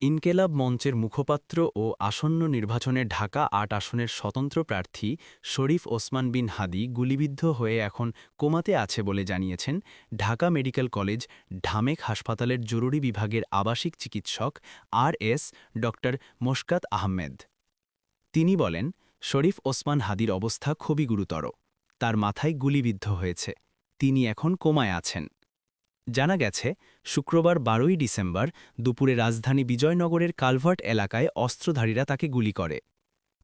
ইনকেলাব মঞ্চের মুখপাত্র ও আসন্ন নির্বাচনে ঢাকা আট আসনের স্বতন্ত্র প্রার্থী শরীফ ওসমান বিন হাদি গুলিবিদ্ধ হয়ে এখন কোমাতে আছে বলে জানিয়েছেন ঢাকা মেডিকেল কলেজ, ঢামেক হাসপাতালের জরুরি বিভাগের আবাসিক চিকিৎসক আর এস ড মোশকাত আহমেদ। তিনি বলেন, শরীফ ওসমান হাদির অবস্থা খুবই গুরুতর। তার মাথায় গুলিবিদ্ধ হয়েছে। তিনি এখন কোমায় আছেন। জানা গেছে, শুক্রবার বারোই ডিসেম্বর দুপুরে রাজধানী বিজয়নগরের কালভার্ট এলাকায় অস্ত্রধারীরা তাকে গুলি করে।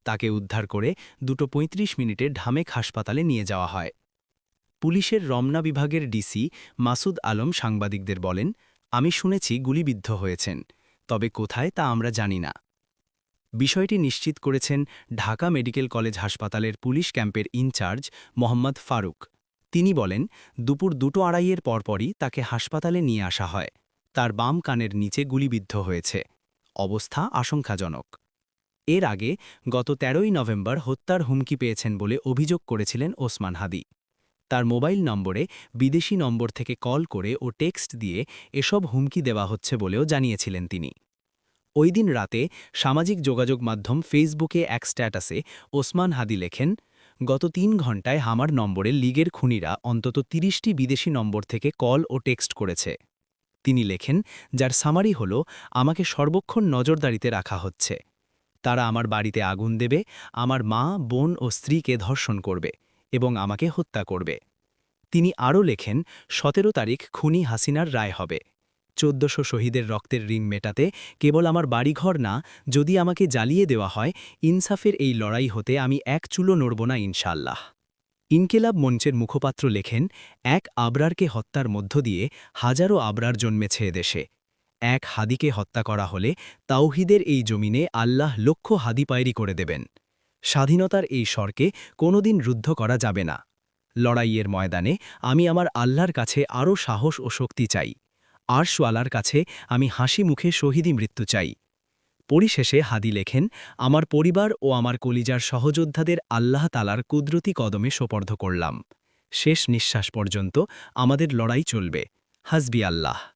তাকে উদ্ধার করে দুটো ৩৫ মিনিটে ঢামেক হাসপাতালে নিয়ে যাওয়া হয়। পুলিশের রমনা বিভাগের ডিসি মাসুদ আলম সাংবাদিকদের বলেন, আমি শুনেছি গুলিবিদ্ধ হয়েছেন, তবে কোথায় তা আমরা জানি না। বিষয়টি নিশ্চিত করেছেন ঢাকা মেডিকেল কলেজ হাসপাতালের পুলিশ ক্যাম্পের ইনচার্জ মোহাম্মদ ফারুক। তিনি বলেন, দুপুর দুটো আড়াইয়ের পরপরই তাকে হাসপাতালে নিয়ে আসা হয়। তার বাম কানের নিচে গুলিবিদ্ধ হয়েছে। অবস্থা আশঙ্কাজনক। এর আগে গত তেরোই নভেম্বর হত্যার হুমকি পেয়েছেন বলে অভিযোগ করেছিলেন ওসমান হাদি। তার মোবাইল নম্বরে বিদেশি নম্বর থেকে কল করে ও টেক্সট দিয়ে এসব হুমকি দেওয়া হচ্ছে বলেও জানিয়েছিলেন তিনি। ওই দিন রাতে সামাজিক যোগাযোগ মাধ্যম ফেসবুকে এক স্ট্যাটাসে ওসমান হাদি লেখেন গত তিন ঘণ্টায় হামার নম্বরে লিগের খুনিরা অন্তত তিরিশটি বিদেশি নম্বর থেকে কল ও টেক্সট করেছে। তিনি লেখেন, যার সামারি হল, আমাকে সর্বক্ষণ নজরদারিতে রাখা হচ্ছে। তারা আমার বাড়িতে আগুন দেবে, আমার মা, বোন ও স্ত্রীকে ধর্ষণ করবে এবং আমাকে হত্যা করবে। তিনি আরও লেখেন, সতেরো তারিখ খুনি হাসিনার রায় হবে। চোদ্দশো শহীদের রক্তের ঋণ মেটাতে কেবল আমার বাড়িঘর না, যদি আমাকে জ্বালিয়ে দেওয়া হয়, ইনসাফের এই লড়াই হতে আমি এক চুলো নড়ব না ইনশাল্লাহ ইনকেলাব মঞ্চের মুখপাত্র লেখেন, এক আবরারকে হত্যার মধ্য দিয়ে হাজারো আবরার জন্মেছে এদেশে। এক হাদিকে হত্যা করা হলে তাওহিদের এই জমিনে আল্লাহ লক্ষ হাদি পায়রি করে দেবেন। স্বাধীনতার এই স্বরকে কোনোদিন রুদ্ধ করা যাবে না। লড়াইয়ের ময়দানে আমি আমার আল্লাহর কাছে আরও সাহস ও শক্তি চাই। আরশওয়ালার কাছে আমি হাসি মুখে শহীদি মৃত্যু চাই। পরিশেষে হাদি লেখেন, আমার পরিবার ও আমার কলিজার সহযোদ্ধাদের আল্লাহ তালার কুদরতি কদমে সোপর্ধ করলাম। শেষ নিঃশ্বাস পর্যন্ত আমাদের লড়াই চলবে। হাসবি আল্লাহ।